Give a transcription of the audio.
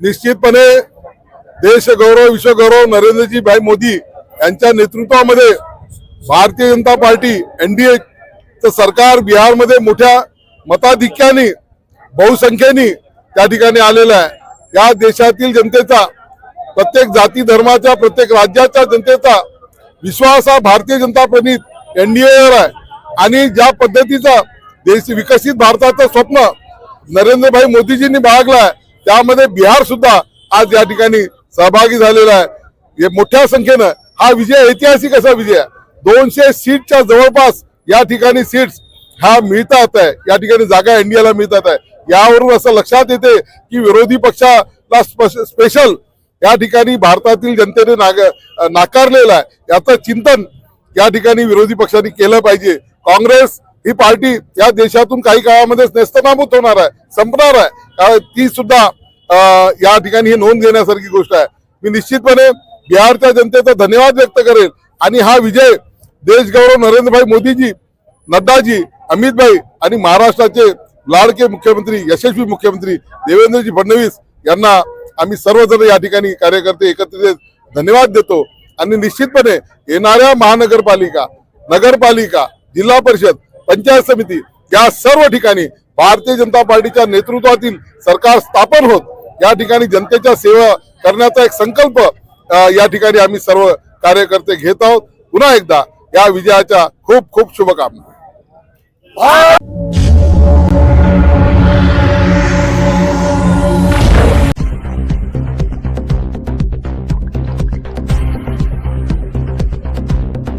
निश्चितपणे देशगौरव विश्वगौरव नरेंद्रजी भाई मोदी यांच्या नेतृत्वामध्ये भारतीय जनता पार्टी एनडीए सरकार बिहारमध्ये मोठ्या मताधिक्याने बहुसंख्येने त्या ठिकाणी आलेलं आहे. या देशातील जनतेचा प्रत्येक जाती धर्माच्या प्रत्येक राज्याच्या जनतेचा विश्वास हा भारतीय जनता प्रणित एनडीएवर आहे. आणि ज्या पद्धतीचा देश विकसित भारताचं स्वप्न नरेंद्रभाई मोदीजींनी बाळगलं आहे त्यामध्ये बिहार सुद्धा आज या ठिकाणी सहभागी झालेला आहे. मोठ्या संख्येनं हा विजय ऐतिहासिक असा विजय आहे. दोनशे सीटच्या जवळपास या ठिकाणी सीट्स ह्या मिळतात आहे. या ठिकाणी जागा इंडियाला मिळतात आहे. यावरून असं लक्षात येते की विरोधी पक्षाला स्पेशल या ठिकाणी भारतातील जनतेने नाग नाकारलेलं आहे. याचं चिंतन या ठिकाणी विरोधी पक्षांनी केलं पाहिजे. काँग्रेस ही पार्टी या देशातून काही काळामध्ये नेस्तनाबूत होणार आहे. संपणार आहे. ती सुद्धा या ठिकाणी ही नोंद घेण्यासारखी गोष्ट आहे. मी निश्चितपणे बिहारच्या जनतेचा धन्यवाद व्यक्त करेल. आणि हा विजय देशगौरव नरेंद्रभाई मोदीजी नड्डाजी अमितभाई आणि महाराष्ट्राचे लाडके मुख्यमंत्री यशस्वी मुख्यमंत्री देवेंद्रजी फडणवीस यांना आम्ही सर्वजण या ठिकाणी कार्यकर्ते एकत्रित येत धन्यवाद देतो. आणि निश्चितपणे येणाऱ्या महानगरपालिका नगरपालिका जिल्हा परिषद पंचायत समिती या सर्व ठिकाणी भारतीय जनता पार्टीच्या नेतृत्वातील सरकार स्थापन होत या ठिकाणी जनतेच्या सेवा करण्याचा एक संकल्प या ठिकाणी आम्ही सर्व कार्यकर्ते घेत आहोत. पुन्हा एकदा या विजयाच्या खूप खूप शुभकामना.